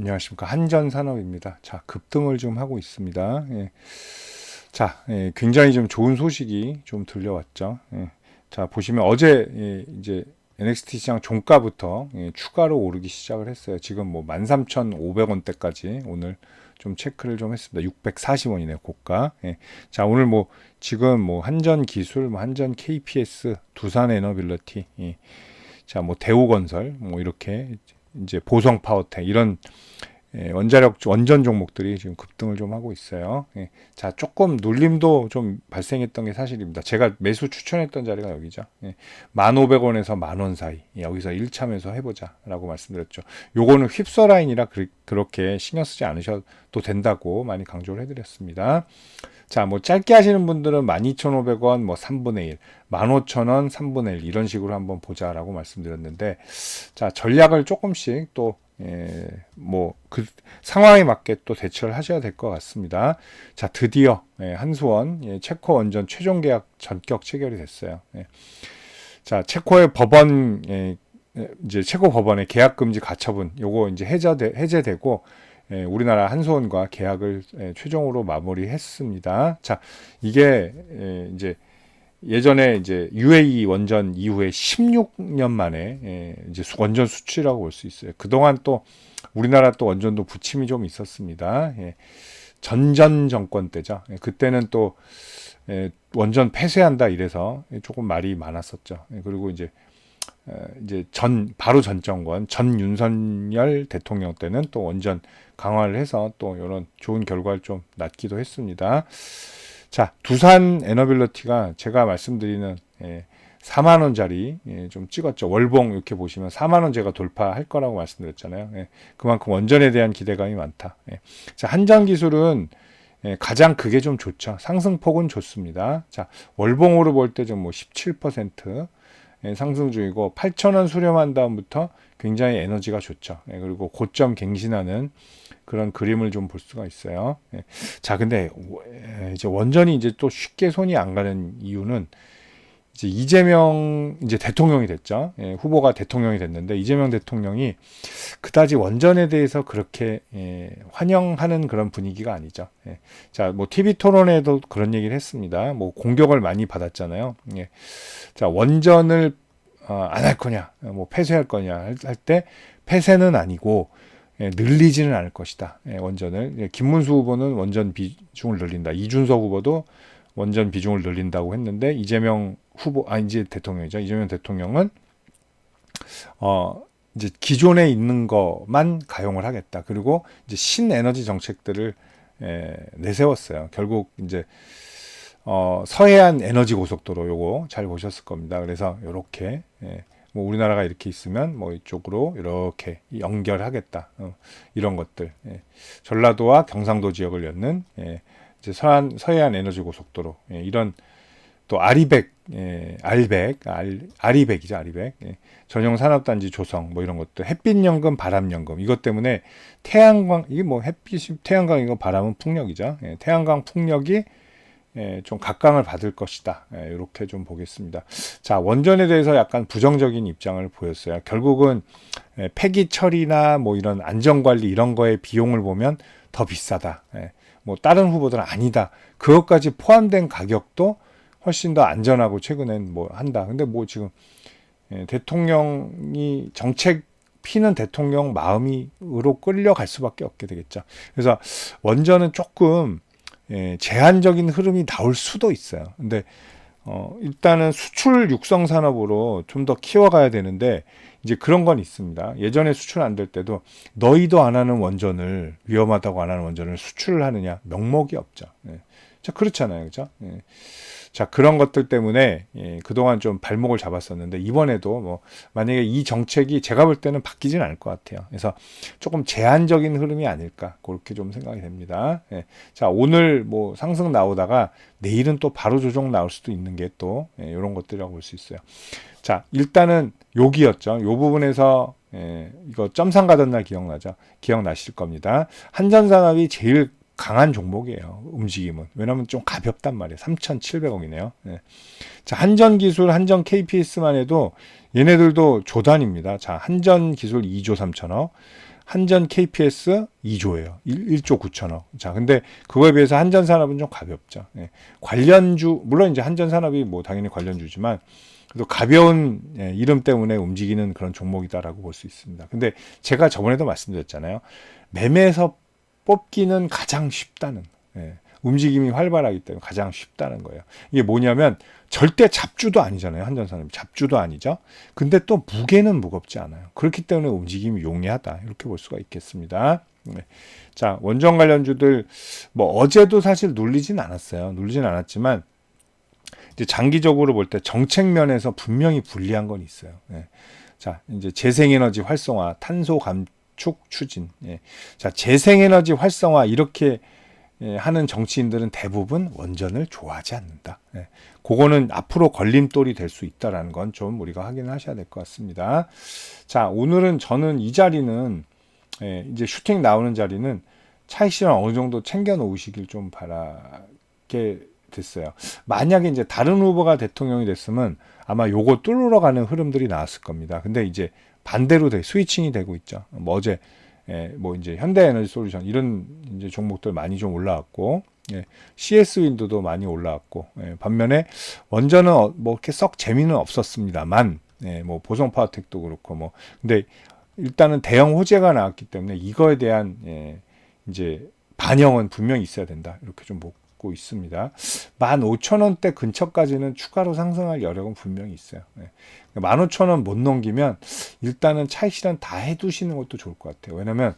안녕하십니까 한전산업입니다. 자 급등을 좀 하고 있습니다. 예. 자 예, 굉장히 좀 좋은 소식이 좀 들려왔죠. 예. 자 보시면 어제 예, 이제 NXT 시장 종가부터 예, 추가로 오르기 시작을 했어요. 지금 뭐 13,500원대까지 오늘 좀 체크를 좀 했습니다. 640원이네요, 고가. 예. 자, 오늘 뭐 지금 뭐 한전 기술, 뭐 한전 KPS, 두산 에너빌러티, 예. 자, 뭐 대우건설, 뭐 이렇게 이제 보성 파워텍 이런 예, 원자력 원전 종목들이 지금 급등을 좀 하고 있어요. 예. 자, 조금 눌림도 좀 발생했던 게 사실입니다. 제가 매수 추천했던 자리가 여기죠. 예. 1,500원에서 만 원 사이. 예, 여기서 1참에서 해 보자라고 말씀드렸죠. 요거는 휩서 라인이라 그, 렇게 신경 쓰지 않으셔도 된다고 많이 강조를 해 드렸습니다. 자, 뭐 짧게 하시는 분들은 12,500원, 뭐 3분의 1, 15,000원, 3분의 1 이런 식으로 한번 보자라고 말씀드렸는데, 자 전략을 조금씩 또 예, 뭐, 그 상황에 맞게 또 대처를 하셔야 될 것 같습니다. 자, 드디어, 예, 한수원, 예, 체코 원전 최종 계약 전격 체결이 됐어요. 예. 자, 체코의 법원, 예, 예 이제 체코 법원의 계약 금지 가처분, 요거 이제 해제되, 해제되고, 예, 우리나라 한수원과 계약을 예, 최종으로 마무리했습니다. 자, 이게, 예, 이제, 예전에 이제 UAE 원전 이후에 16년 만에 예, 이제 원전 수출이라고 볼 수 있어요. 그동안 또 우리나라 또 원전도 부침이 좀 있었습니다. 예, 전전 정권 때죠. 예, 그때는 또 예, 원전 폐쇄한다 이래서 조금 말이 많았었죠. 예, 그리고 이제 어, 이제 전 바로 전 정권 전 윤석열 대통령 때는 또 원전 강화를 해서 또 이런 좋은 결과를 좀 낳기도 했습니다. 자, 두산 에너빌러티가 제가 말씀드리는 예, 4만 원짜리 예, 좀 찍었죠. 월봉 이렇게 보시면 4만 원 제가 돌파할 거라고 말씀드렸잖아요. 예, 그만큼 원전에 대한 기대감이 많다. 예. 자, 한장 기술은 예, 가장 그게 좀 좋죠. 상승폭은 좋습니다. 자, 월봉으로 볼 때 좀 뭐 17% 예, 상승 중이고 8,000원 수렴한 다음부터 굉장히 에너지가 좋죠. 예, 그리고 고점 갱신하는 그런 그림을 좀 볼 수가 있어요. 예. 자, 근데 이제 원전이 이제 또 쉽게 손이 안 가는 이유는 이제 이재명 이제 대통령이 됐죠. 예, 후보가 대통령이 됐는데 이재명 대통령이 그다지 원전에 대해서 그렇게 예, 환영하는 그런 분위기가 아니죠. 예. 자, 뭐 TV 토론에도 그런 얘기를 했습니다. 뭐 공격을 많이 받았잖아요. 예. 자, 원전을 어, 안할 거냐, 뭐 폐쇄할 거냐 할 때 폐쇄는 아니고 예, 늘리지는 않을 것이다. 예, 원전을 예, 김문수 후보는 원전 비중을 늘린다. 이준석 후보도 원전 비중을 늘린다고 했는데 이재명 후보 아 이제 대통령이죠. 이재명 대통령은 어 이제 기존에 있는 것만 가용을 하겠다. 그리고 이제 신에너지 정책들을 에, 내세웠어요. 결국 이제 어, 서해안 에너지 고속도로 요거 잘 보셨을 겁니다. 그래서 요렇게 예, 뭐 우리나라가 이렇게 있으면 뭐 이쪽으로 이렇게 연결하겠다 어, 이런 것들 예. 전라도와 경상도 지역을 엮는 예. 이제 서한 서해안 에너지 고속도로 예. 이런 또 아리백 예, 알백 알, 아리백이죠 아리백 예. 전용 산업단지 조성 뭐 이런 것들 햇빛연금 바람연금 이것 때문에 태양광 이게 뭐 햇빛이 태양광이고 바람은 풍력이죠 예. 태양광 풍력이 예, 좀 각광을 받을 것이다. 예, 이렇게 좀 보겠습니다. 자, 원전에 대해서 약간 부정적인 입장을 보였어요. 결국은 예, 폐기 처리나 뭐 이런 안전관리 이런 거에 비용을 보면 더 비싸다. 예, 뭐 다른 후보들은 아니다. 그것까지 포함된 가격도 훨씬 더 안전하고 최근엔 뭐 한다. 근데 뭐 지금 예, 대통령이 정책 피는 대통령 마음이로 끌려갈 수밖에 없게 되겠죠. 그래서 원전은 조금 예, 제한적인 흐름이 나올 수도 있어요. 근데 어, 일단은 수출 육성 산업으로 좀 더 키워가야 되는데 이제 그런 건 있습니다. 예전에 수출 안 될 때도 너희도 안 하는 원전을 위험하다고 안 하는 원전을 수출을 하느냐 명목이 없죠. 예. 자 그렇잖아요, 그죠? 예. 자 그런 것들 때문에 예, 그동안 좀 발목을 잡았었는데 이번에도 뭐 만약에 이 정책이 제가 볼 때는 바뀌지는 않을 것 같아요. 그래서 조금 제한적인 흐름이 아닐까 그렇게 좀 생각이 됩니다. 예. 자 오늘 뭐 상승 나오다가 내일은 또 바로 조정 나올 수도 있는 게또 예, 이런 것들이라고 볼 수 있어요. 자 일단은 여기였죠. 요 부분에서 예, 이거 점상 가던 날 기억나죠? 기억나실 겁니다. 한전산업이 제일 강한 종목이에요. 움직임은. 왜냐면 좀 가볍단 말이에요. 3,700억이네요. 네. 자, 한전 기술, 한전 KPS만 해도 얘네들도 조단입니다. 자, 한전 기술 2조 3천억, 한전 KPS 2조예요. 1, 조 9천억. 자, 근데 그거에 비해서 한전 산업은 좀 가볍죠. 예. 관련주 물론 이제 한전 산업이 뭐 당연히 관련주지만 그래도 가벼운 예, 이름 때문에 움직이는 그런 종목이다라고 볼 수 있습니다. 근데 제가 저번에도 말씀드렸잖아요. 매매에서 뽑기는 가장 쉽다는 예, 움직임이 활발하기 때문에 가장 쉽다는 거예요. 이게 뭐냐면 절대 잡주도 아니잖아요. 한전산업이 잡주도 아니죠. 근데 또 무게는 무겁지 않아요. 그렇기 때문에 움직임이 용이하다. 이렇게 볼 수가 있겠습니다. 네. 자, 원전 관련주들 뭐 어제도 사실 눌리진 않았어요. 눌리진 않았지만 이제 장기적으로 볼 때 정책 면에서 분명히 불리한 건 있어요. 네. 자, 이제 재생에너지 활성화, 탄소 감 축 추진. 예. 자, 재생에너지 활성화 이렇게 예, 하는 정치인들은 대부분 원전을 좋아하지 않는다. 예. 그거는 앞으로 걸림돌이 될 수 있다라는 건 좀 우리가 확인을 하셔야 될 것 같습니다. 자, 오늘은 저는 이 자리는 예, 이제 슈팅 나오는 자리는 차익 실현 어느 정도 챙겨 놓으시길 좀 바라게 됐어요. 만약에 이제 다른 후보가 대통령이 됐으면 아마 요거 뚫으러 가는 흐름들이 나왔을 겁니다. 근데 이제 반대로 돼 스위칭이 되고 있죠. 뭐 어제 예, 뭐 이제 현대에너지 솔루션 이런 이제 종목들 많이 좀 올라왔고 예, CS 윈도도 많이 올라왔고 예, 반면에 원전은 어, 뭐 이렇게 썩 재미는 없었습니다만 예, 뭐 보성 파워텍도 그렇고 뭐 근데 일단은 대형 호재가 나왔기 때문에 이거에 대한 예, 이제 반영은 분명히 있어야 된다 이렇게 좀 보고 있습니다. 15,000원대 근처까지는 추가로 상승할 여력은 분명히 있어요. 예. 15,000원 못 넘기면 일단은 차익 실현 다 해두시는 것도 좋을 것 같아요. 왜냐면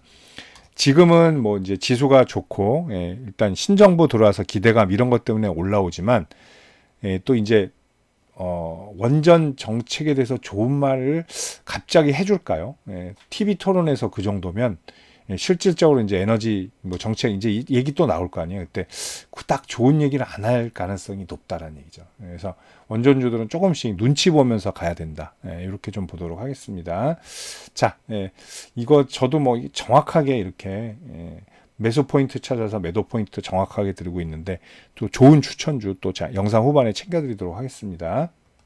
지금은 뭐 이제 지수가 좋고 예, 일단 신정부 들어와서 기대감 이런 것 때문에 올라오지만 예, 또 이제 어, 원전 정책에 대해서 좋은 말을 갑자기 해줄까요? 예, TV 토론에서 그 정도면 예, 실질적으로 이제 에너지 뭐 정책 이제 이 얘기 또 나올 거 아니에요. 그때 딱 좋은 얘기를 안 할 가능성이 높다라는 얘기죠. 그래서 원전주들은 조금씩 눈치 보면서 가야 된다. 예, 이렇게 좀 보도록 하겠습니다. 자, 예, 이거 저도 뭐 정확하게 이렇게 예, 매수 포인트 찾아서 매도 포인트 정확하게 들고 있는데 또 좋은 추천주 또 자, 영상 후반에 챙겨드리도록 하겠습니다.